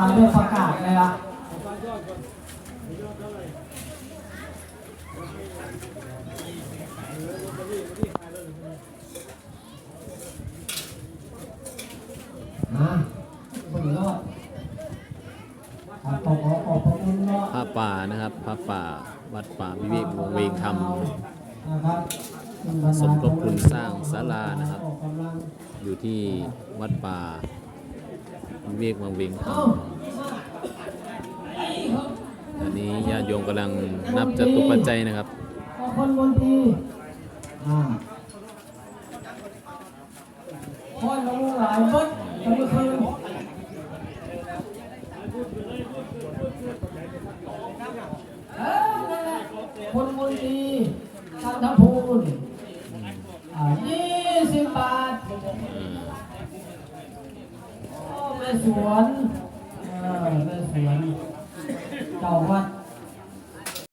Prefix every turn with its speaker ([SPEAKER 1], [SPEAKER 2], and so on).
[SPEAKER 1] มาด้วยประกาศเลยละนะคนรอดขอขอขอขอพระคุณรอด
[SPEAKER 2] พระป่านะครับพระป่า วัดป่าวิเวกวงเวงธรรม
[SPEAKER 1] นะครับ
[SPEAKER 2] สมทบทุนสร้างศาลานะครับ
[SPEAKER 1] ออกกำลัง
[SPEAKER 2] อยู่ที่วัดป่าวิ เวกวงเวงธรรมอันนี้ญาติโยมกำลังนับจตุปัจจัยนะครับ
[SPEAKER 1] ขอคนบนทีอ่าคอยลงหลายเบิดจะไม่คืนเออนั่นแหละคนบนทีทันทภูลอ่ายี่สิบบาทโอ้แม่ สวนเออแม่สวนเจ้าวัด